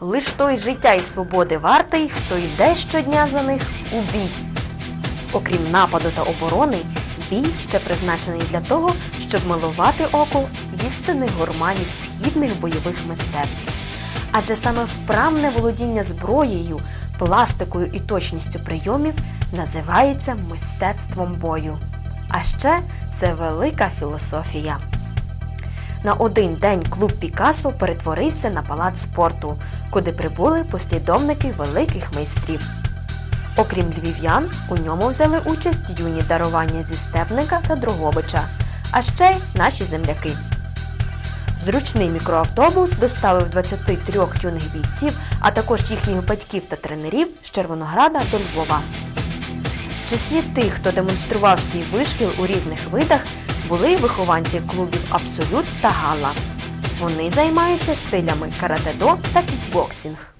Лиш той життя і свободи вартий, хто йде щодня за них у бій. Окрім нападу та оборони, бій ще призначений для того, щоб милувати око істинних гурманів східних бойових мистецтв. Адже саме вправне володіння зброєю, пластикою і точністю прийомів називається мистецтвом бою. А ще це велика філософія. На один день клуб Пікасо перетворився на палац спорту, куди прибули послідовники великих майстрів. Окрім львів'ян, у ньому взяли участь юні дарування зі Степника та Дрогобича, а ще й наші земляки. Зручний мікроавтобус доставив 23 юних бійців, а також їхніх батьків та тренерів з Червонограда до Львова. В числі тих, хто демонстрував свій вишкіл у різних видах, були вихованці клубів Абсолют та Гала. Вони займаються стилями каратедо та кікбоксинг.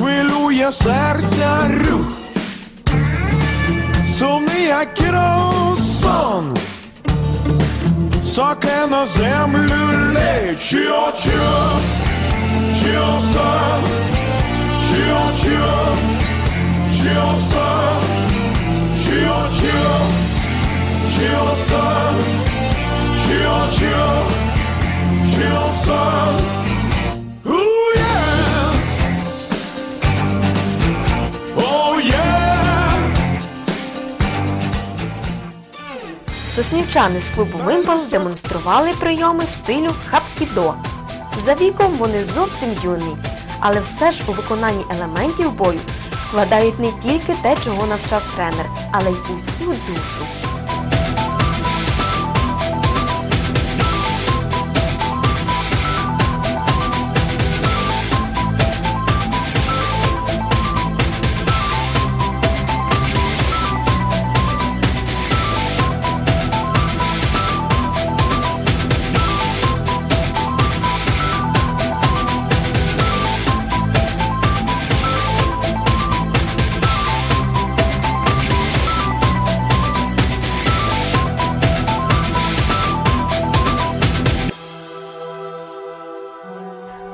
Хвилює серця рух, сумний як сон, соке на землю лечі очі, сон. Chill, chill, chill, son. Соснівчани з клубу Вимпел демонстрували прийоми стилю хапкідо. За віком вони зовсім юні, але все ж у виконанні елементів бою вкладають не тільки те, чого навчав тренер, але й усю душу.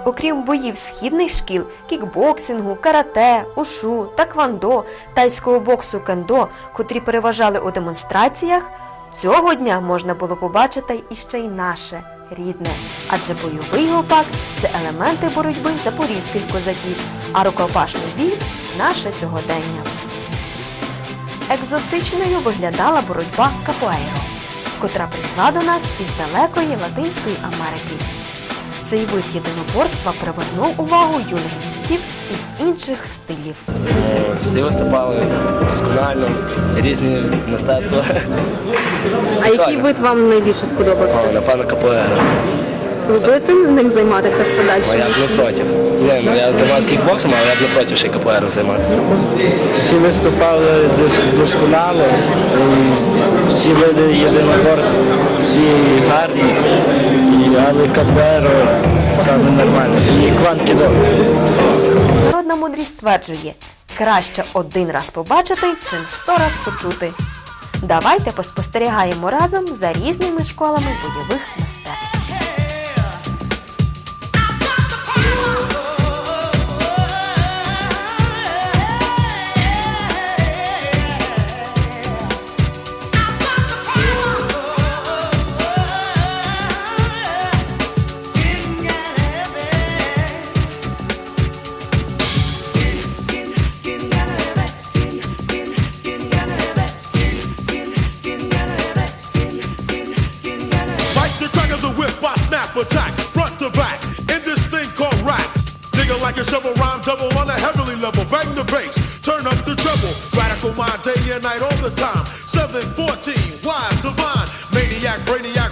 Окрім боїв східних шкіл, кікбоксингу, карате, ушу, таквандо, тайського боксу кендо, котрі переважали у демонстраціях, цього дня можна було побачити іще й наше рідне. Адже бойовий гопак це елементи боротьби запорізьких козаків, а рукопашний бій наше сьогодення. Екзотичною виглядала боротьба капуейро, котра прийшла до нас із далекої Латинської Америки. Цей вид єдиноборства привернув увагу юних бійців із інших стилів. Всі виступали досконально, різні мистецтва. А який вид вам найбільше сподобався? О, Напевно, КПР. Ви будете ним займатися в подальшому? я б не проти. Ні, ну я займаюся кікбоксом, але я б не проти ще й КПР займатися. Всі виступали дос- досконало, і всі види єдиноборств, всі гарні, але КПР саме нормально. І кванкідо. Народна мудрість стверджує, краще один раз побачити, чим сто раз почути. Давайте поспостерігаємо разом за різними школами бойових мистецтв. Like a shovel rhyme double on a heavenly level. Bang the bass, turn up the treble. Radical mind day and night all the time. 714, wise, divine, maniac, brainiac,